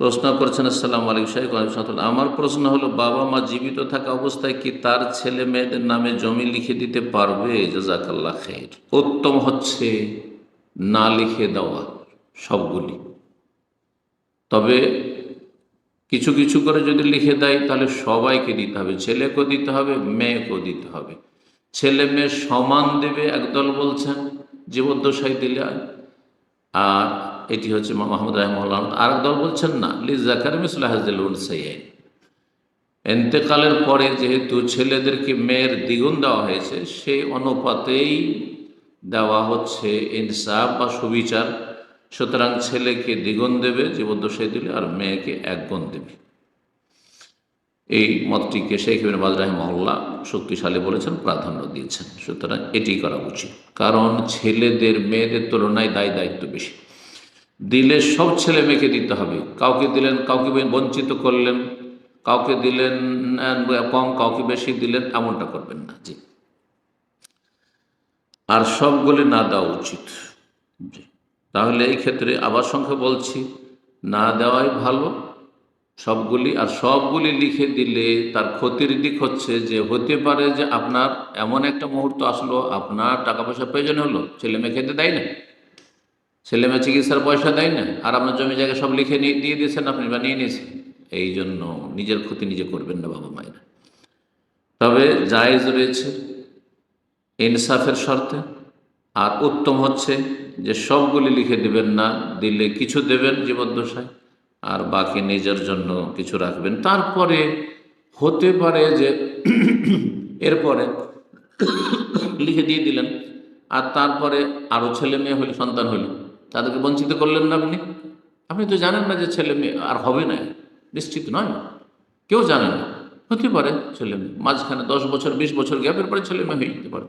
প্রশ্ন করছেন, আসসালাম আলাইকুম শাহিক আলাইকুম আমার প্রশ্ন হলো, বাবা মা জীবিত থাকা অবস্থায় কি তার ছেলে মেয়েদের নামে জমি লিখে দিতে পারবে? জাজাকাল্লাহ খের উত্তম হচ্ছে না লিখে দেওয়া সবগুলি। তবে কিছু কিছু করে যদি লিখে দেয়, তাহলে সবাইকে দিতে হবে। ছেলেকেও দিতে হবে, মেয়েকেও দিতে হবে। ছেলে মেয়ে সমান দেবে, একদল বলছেন জীবদ্দশাই দিলে। আর এটি হচ্ছে মোহাম্মদ রাহমুল্লাহ আর দল বলছেন, না লিজ জাকার মিসলাহাজুল সাইয়াইন এন্তেকালের পরে যেহেতু ছেলেদেরকে মেয়ের দ্বিগুণ দেওয়া হয়েছে সেই অনুপাতেই দেওয়া হচ্ছে ইনসাফ বা সুবিচার। সুতরাং ছেলেকে দ্বিগুণ দেবে জীবদ্দশাই দিলে, আর মেয়েকে এক গুণ দেবে। এই মতটিকে শেখ ইবিন বাজ মহল্লা শক্তিশালী বলেছেন, প্রাধান্য দিয়েছেন। সুতরাং এটি করা উচিত। কারণ ছেলেদের, মেয়েদের তুলনায় দায় দায়িত্ব বেশি। দিলে সব ছেলে মেয়েকে দিতে হবে। কাউকে দিলেন, কাউকে বঞ্চিত করলেন, কাউকে দিলেন কম, কাউকে বেশি দিলেন, এমনটা করবেন না। জি। আর সবগুলি না দেওয়া উচিত। তাহলে এই ক্ষেত্রে আবার সংখ্যা বলছি, না দেওয়াই ভালো। সবগুলি, আর সবগুলি লিখে দিলে তার ক্ষতির দিক হচ্ছে যে, হতে পারে যে আপনার এমন একটা মুহূর্ত আসলো, আপনার টাকা পয়সা প্রয়োজন হলো, ছেলে মেয়ে খেতে দেয় না ছেলে মেয়ে চিকিৎসার পয়সা দেয় না, আর আপনার জমি জায়গা সব লিখে দিয়ে দিয়েছেন, আপনি বা নিয়ে নিয়েছেন। এই জন্য নিজের ক্ষতি নিজে করবেন না বাবা মায়েরা। তবে জায়েজ রয়েছে ইনসাফের শর্তে, আর উত্তম হচ্ছে যে সবগুলি লিখে দিবেন না, দিলে কিছু দেবেন জীবদ্দশায়, আর বাকি নিজের জন্য কিছু রাখবেন। তারপরে হতে পারে যে এরপরে লিখে দিয়ে দিলেন, আর তারপরে আরও ছেলে মেয়ে হইল সন্তান হইল তাদেরকে বঞ্চিত করলেন না আপনি? আপনি তো জানেন না যে ছেলে মেয়ে আর হবে না, নিশ্চিত নয়। কেউ জানে না। হতে পারে ছেলে মেয়ে। মাঝখানে দশ বছর, বিশ বছর গ্যাপের পরে ছেলে মেয়ে হয়ে যেতে পারে।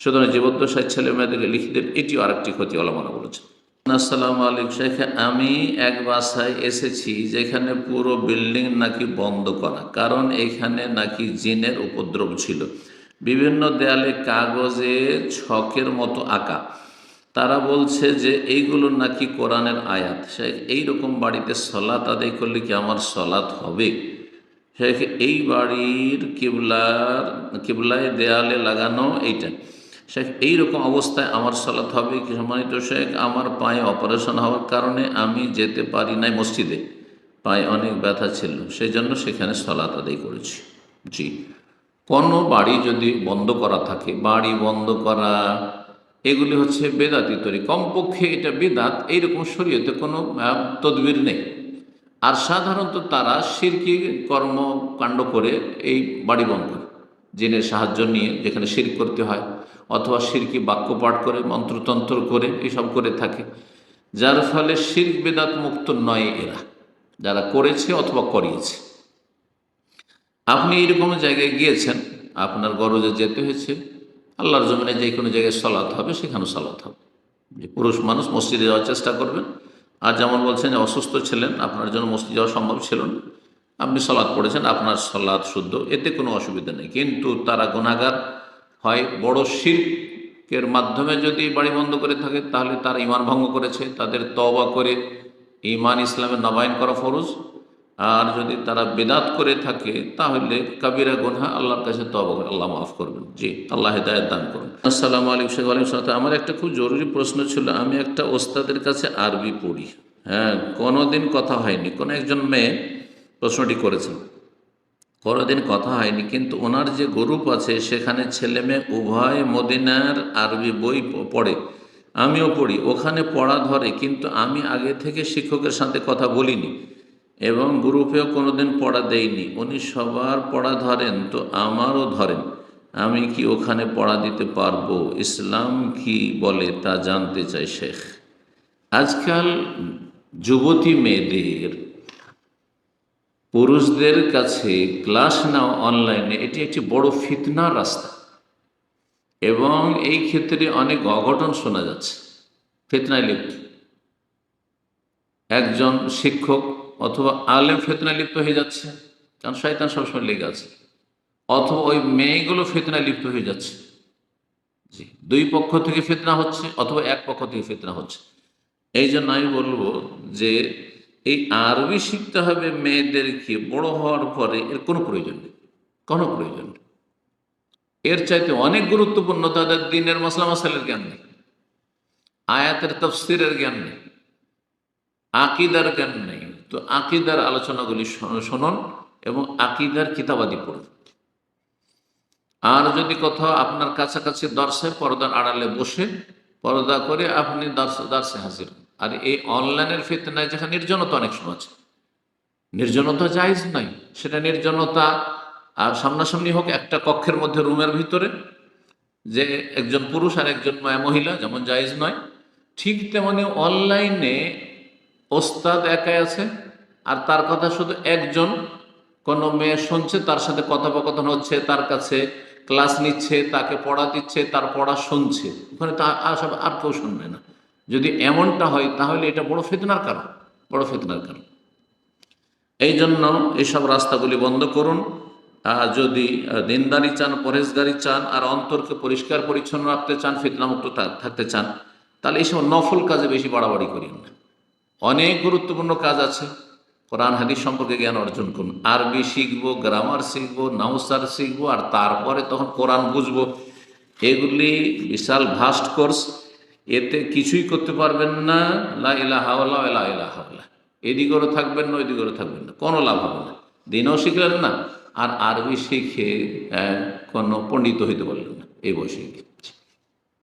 সুতরাং জীবদ্দশায় ছেলে মেয়েদেরকে লিখে দেন, এটিও আরেকটি ক্ষতি আলমানা বলেছে আসসালামু আলাইকুম শেখ আমি এক বাসায় এসেছি যেখানে পুরো বিল্ডিং নাকি বন্ধ করা, কারণ এখানে নাকি জিনের উপদ্রব ছিল। বিভিন্ন দেয়ালে কাগজে ছকের মতো আঁকা। তারা বলছে যে এইগুলো নাকি কোরআনের আয়াত। শেখ এইরকম বাড়িতে সলাত আদায় করলে কি আমার সলাত হবে? শেখ এই বাড়ির কিবলার কিবলায় দেয়ালে লাগানো এইটা। শেখ এইরকম অবস্থায় আমার সলাত হবে কি সম্মানিত শেখ? আমার পায়ে অপারেশন হওয়ার কারণে আমি যেতে পারি নাই মসজিদে। পায়ে অনেক ব্যথা ছিল সেই জন্য সেখানে সলাত আদায় করেছি। জি। কোনো বাড়ি যদি বন্ধ করা থাকে, বাড়ি বন্ধ করা এগুলি হচ্ছে বেদাতি তৈরি কমপক্ষে এটা বেদাত, এইরকম শরীয়তে কোনো তদবির নেই। আর সাধারণত তারা শিরকি কর্মকাণ্ড করে এই বাড়ি বন্ধ করে, জিনের সাহায্য নিয়ে যেখানে শির করতে হয়, অথবা শিরকি বাক্য পাঠ করে, মন্ত্রতন্ত্র করে এসব করে থাকে। যার ফলে শির বেদাত মুক্ত নয় এরা, যারা করেছে অথবা করিয়েছে। আপনি এইরকম জায়গায় গিয়েছেন, আপনার গরজে যেতে হয়েছে আল্লাহর জমিনে যে কোনো জায়গায় সলাৎ হবে সেখানে সলাৎ হবে। যে পুরুষ মানুষ, মসজিদে যাওয়ার চেষ্টা করবেন। আর যেমন বলছেন, যে অসুস্থ ছিলেন, আপনার জন্য মসজিদ যাওয়া সম্ভব ছিল না। আপনি সলাৎ পড়েছেন, আপনার সলাদ শুদ্ধ, এতে কোনো অসুবিধা নেই। কিন্তু তারা গুণাগার হয়, বড় শিল্পের মাধ্যমে যদি বাড়ি বন্ধ করে থাকে, তাহলে তারা ইমান ভঙ্গ করেছে। তাদের তওবা করে ইমান ইসলামের নবায়ন করা ফরজ। আর যদি তারা বেদাত করে থাকে, তাহলে কাবিরা গুনহা আল্লাহর কাছে তবা করে, আল্লাহ মাফ করবেন। জি, আল্লাহ হেদায়ত দান করুন। আসসালামু আলাইকুম, শেখ আলিম সালাম আমার একটা খুব জরুরি প্রশ্ন ছিল, আমি একটা ওস্তাদের কাছে আরবি পড়ি। হ্যাঁ কোনোদিন কথা হয়নি। কোনো একজন মেয়ে প্রশ্নটি করেছেন কোনোদিন কথা হয়নি, কিন্তু ওনার যে গ্রুপ আছে, সেখানে ছেলে মেয়ে উভয় মদিনার আরবি বই পড়ে। আমিও পড়ি। ওখানে পড়া ধরে, কিন্তু আমি আগে থেকে শিক্ষকের সাথে কথা বলিনি। এবং গ্রুপেও কোনোদিন পড়া দেয়নি উনি সবার পড়া ধরেন, তো আমারও ধরেন। আমি কি ওখানে পড়া দিতে পারব? ইসলাম কি বলে তা জানতে চাই, শেখ। আজকাল যুবতী মেয়েদের, পুরুষদের কাছে ক্লাস নেওয়া অনলাইনে এটি একটি বড় ফিতনার রাস্তা। এবং এই ক্ষেত্রে অনেক অঘটন শোনা যাচ্ছে। ফিতনায় লিপ্ত একজন শিক্ষক অথবা আলেম ফেতনায় লিপ্ত হয়ে যাচ্ছে, কারণ শয়তান সবসময় লেগে আছে, অথবা ওই মেয়েগুলো ফেতনায় লিপ্ত হয়ে যাচ্ছে। জি, দুই পক্ষ থেকে ফেতনা হচ্ছে অথবা এক পক্ষ থেকে ফেতনা হচ্ছে। এই জন্য আমি বলব যে এই আরবি শিখতে হবে মেয়েদেরকে বড় হওয়ার পরে এর কোনো প্রয়োজন নেই, কোনো প্রয়োজন নেই। এর চাইতে অনেক গুরুত্বপূর্ণ তাদের দিনের মশলা মশালের জ্ঞান নেই, আয়াতের তফসিরের জ্ঞান নেই, আকিদার জ্ঞান নেই তো আকিদার আলোচনাগুলি শোন- শুনুন এবং আকিদার কিতাবাদি পড়ুন। আর যদি কোথাও আপনার কাছাকাছি দর্শে পর্দার আড়ালে বসে পর্দা করে আপনি দর্শ হাজির। আর এই অনলাইনের ফিতনায় যেখানে নির্জনতা অনেক সময় আছে। নির্জনতা জায়জ নাই। সেটা নির্জনতা আর সামনাসামনি হোক একটা কক্ষের মধ্যে, রুমের ভিতরে, যে একজন পুরুষ আর একজন মহিলা, যেমন জায়েজ নয়, ঠিক তেমনি অনলাইনে ওস্তাদ একাই আছে, আর তার কথা শুধু একজন। কোনো মেয়ে শুনছে, তার সাথে কথোপকথন হচ্ছে, তার কাছে ক্লাস নিচ্ছে, তাকে পড়া দিচ্ছে, তার পড়া শুনছে। ওখানে তা আর সব আর কেউ শুনবে না। যদি এমনটা হয়, তাহলে এটা বড় ফেতনার কারণ, বড় ফেতনার কারণ। এই জন্য এসব রাস্তাগুলি বন্ধ করুন। যদি দিনদারি চান পরেশগারি চান, আর অন্তরকে পরিষ্কার পরিচ্ছন্ন রাখতে চান, ফিতনামুক্ত থাকতে চান, তাহলে এইসব নফল কাজে বেশি বাড়াবাড়ি করিন না। অনেক গুরুত্বপূর্ণ কাজ আছে। কোরআন হাদিস সম্পর্কে জ্ঞান অর্জন করুন। আরবি শিখব গ্রামার শিখব নাউসার শিখব আর তারপরে তখন কোরআন বুঝব। এগুলি বিশাল ভাস্ট কোর্স এতে কিছুই করতে পারবেন না। লা ইলাহা ইল্লাল্লাহ, লা ইলাহা ইল্লাল্লাহ। এদিকেও থাকবেন না ওইদিকেও থাকবেন না। কোনো লাভ হবে না। দিনও শিখলেন না আর আরবি শিখে কোনো পণ্ডিত হইতে পারলেন না। এই বয়সে।